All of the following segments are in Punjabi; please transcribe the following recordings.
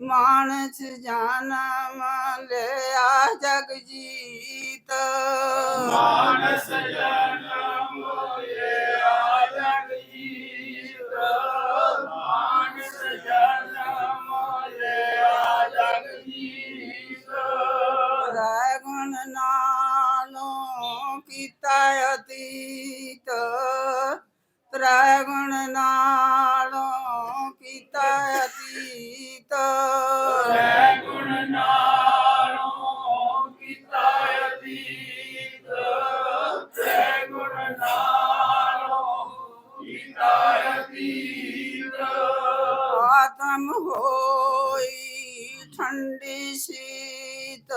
ਮਾਨਸ ਜਨਮ ਲਿਆ ਜਗ ਜੀਤ। ਮਾਨਸ ਜਨਮ ਲਿਆ ਜਗ ਜੀਤ। ਮਾਨਸ ਜਨਮ ਲਿਆ ਜਗ ਜੀਤ। ਤ੍ਰੈ ਗੁਣ ਨਾਲੋਂ ਕੀਤਾ ਅਤੀਤ। ਤ੍ਰੈ ਗੁਣ ਆਤਮ ਹੋਈ ਠੰਡੀ ਸੀਤ।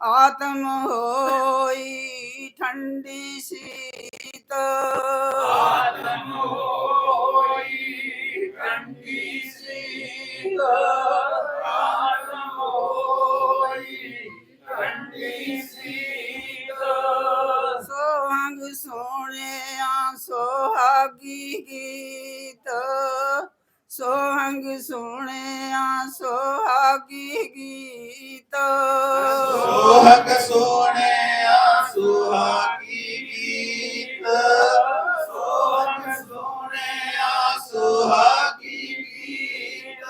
ਆਤਮ ਹੋਈ ਠੰਡੀ ਸੀਤ। ਆਤਮ ਹੋਈ ਕੰਡੀ ਸੀਤ। ਆਤਮ ਹੋਈ ਕੰਡੀ ਸੀਤ। ਸੋਹੰਗ ਸੋਹਣਿਆ ਸੁਹਾਗੀ ਗੀਤ। ਸੋਹੰਗ ਸੋਹਣਿਆ ਸੁਹਾਗੀ ਗੀਤ। ਸੋਹਗ ਸੋਹਣਿਆ ਸੁਹਾਗੀ ਗੀਤ। ਸੋਹਗ ਸੋਹਣਿਆ ਸੁਹਾਗੀ ਗੀਤ।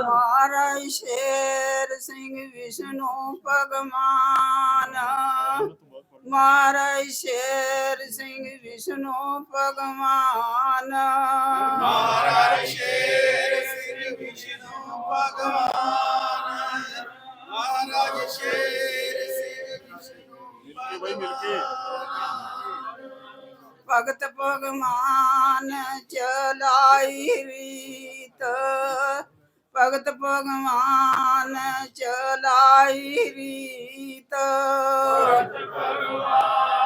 ਮਹਾਰਾਜ ਸ਼ੇਰ ਸਿੰਘ ਵਿਸ਼ਨੂੰ ਭਗਵਾਨ। ਮਹਾਰਾਜ ਸ਼ੇਰ ਸਿੰਘ ਵਿਸ਼ਨੂੰ ਭਗਵਾਨ। ਮਹਾਰਾਜ ਸ਼ੇਰ ਸਿੰਘ ਵਿਸ਼ਨੂੰ ਭਗਵਾਨ। ਮਹਾਰਾਜ ਸ਼ੇਰ ਸਿੰਘ ਵਿਸ਼ਨੂੰ ਭਗਤ ਭਗਵਾਨ ਚਲਾਈ ਰੀਤ। ਭਗਤ ਭਗਵਾਨ ਚਲਾਈ ਰੀਤ। ਭਗਵਾਨ।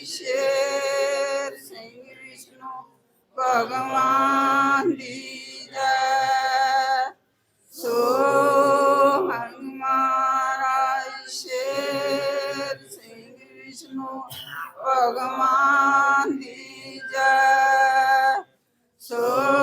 ईश्वर सिंह विष्णु भगवान दी जय सो हनुमारा ईश्वर सिंह विष्णु भगवान दी जय सो